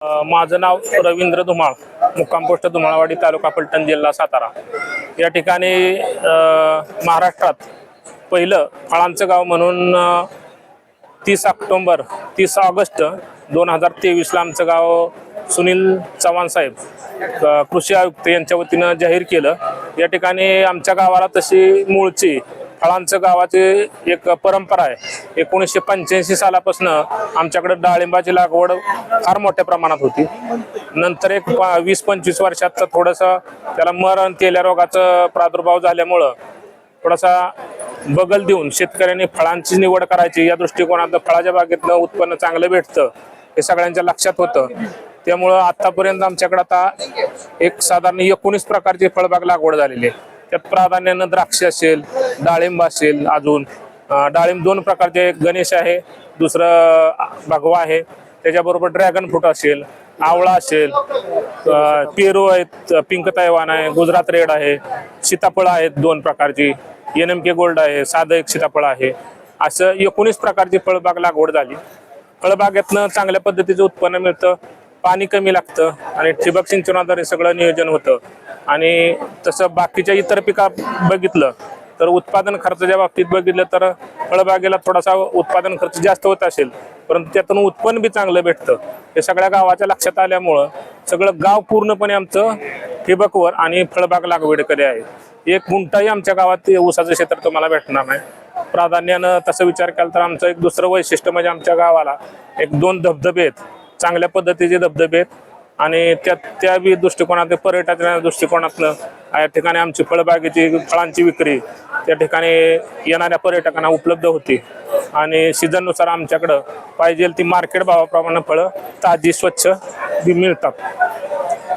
माझं नाव रवींद्र धुमाळ मुक्काम पोस्ट धुमाळवाडी तालुका पलटण जिल्हा सातारा. या ठिकाणी महाराष्ट्रात पहिलं फळांचं गाव म्हणून तीस ऑक्टोंबर तीस ऑगस्ट दोन हजार तेवीसला आमचं गाव सुनील चव्हाण साहेब कृषी आयुक्त यांच्या वतीनं जाहीर केलं. या ठिकाणी आमच्या गावाला तशी मूळची फळांचं गावाची एक परंपरा आहे. एकोणीसशे पंच्याऐंशी सालापासून आमच्याकडे डाळिंबाची लागवड फार मोठ्या प्रमाणात होती. नंतर एक वीस पंचवीस वर्षात थोडंसं त्याला मरण तेल्या रोगाचा प्रादुर्भाव झाल्यामुळं थोडासा बगल देऊन शेतकऱ्यांनी फळांची निवड करायची. या दृष्टिकोनात फळाच्या बागेतनं उत्पन्न चांगलं भेटतं हे सगळ्यांच्या लक्षात होतं. त्यामुळं आतापर्यंत आमच्याकडे आता एक साधारण एकोणीस प्रकारची फळबाग लागवड झालेली आहे. त्यात प्राधान्यानं द्राक्ष असेल डाळिंब असेल अजून. डाळिंब दोन प्रकारचे गणेश आहे दुसरं भगवा आहे. त्याच्याबरोबर ड्रॅगन फ्रूट असेल आवळा असेल पेरू आहेत पिंक तैवान आहे गुजरात रेड आहे सीताफळ आहेत दोन प्रकारची. एन एम के गोल्ड आहे साधं एक सीताफळ आहे. असं एकोणीस प्रकारची फळबाग लागवड झाली. फळबागेतनं चांगल्या पद्धतीचं उत्पन्न मिळतं पाणी कमी लागतं आणि ठिबक सिंचनाद्वारे सगळं नियोजन होतं. आणि तसं बाकीच्या इतर पिका बघितलं तर उत्पादन खर्चाच्या बाबतीत बघितलं तर फळबागेला थोडासा उत्पादन खर्च जास्त होत असेल परंतु त्यातून उत्पन्न बी चांगलं भेटतं. हे सगळ्या गावाच्या लक्षात आल्यामुळं सगळं गाव पूर्णपणे आमचं ठिबकवर आणि फळबाग लागवडीकडे आहे. एक गुंठाही आमच्या गावात ते ऊसाचं क्षेत्र तुम्हाला भेटणार नाही. प्राधान्यानं तसं विचार केला तर आमचं एक दुसरं वैशिष्ट्य म्हणजे आमच्या गावाला एक दोन धबधबे आहेत. चांगल्या पद्धतीचे धबधबे आहेत. आणि त्या त्या बी दृष्टिकोनात पर्यटनाच्या दृष्टिकोनातनं या ठिकाणी आमची फळबागेची फळांची विक्री त्या ठिकाणी येणाऱ्या पर्यटकांना उपलब्ध होती. आणि सीझननुसार आमच्याकडं पाहिजे ती मार्केट भावाप्रमाणे फळं ताजी स्वच्छ बी मिळतात.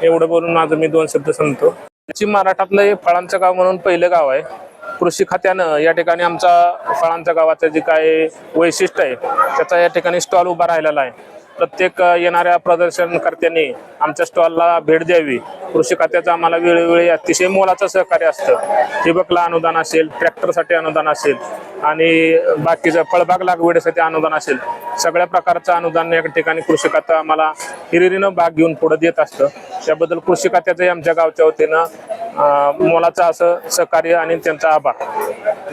एवढं बोलून माझं मी दोन शब्द सांगतो. पश्चिम महाराष्ट्रातलं हे फळांचं गाव म्हणून पहिलं गाव आहे. कृषी खात्यानं या ठिकाणी आमचा फळांच्या गावाचं जे काय वैशिष्ट्य आहे त्याचा या ठिकाणी स्टॉल उभा राहिलेला आहे. प्रत्येक येणाऱ्या प्रदर्शनकर्त्यांनी आमच्या स्टॉलला भेट द्यावी. कृषी खात्याचं आम्हाला वेळोवेळी अतिशय मोलाचं सहकार्य असतं. ठिबकला अनुदान असेल ट्रॅक्टरसाठी अनुदान असेल आणि बाकीचं फळबाग लागवडीसाठी अनुदान असेल सगळ्या प्रकारचं अनुदान या ठिकाणी कृषी खातं आम्हाला हिरिरीनं भाग घेऊन पुढे देत असतं. त्याबद्दल कृषी खात्याचंही आमच्या गावच्या वतीनं मोलाचं असं सहकार्य आणि त्यांचा आभार.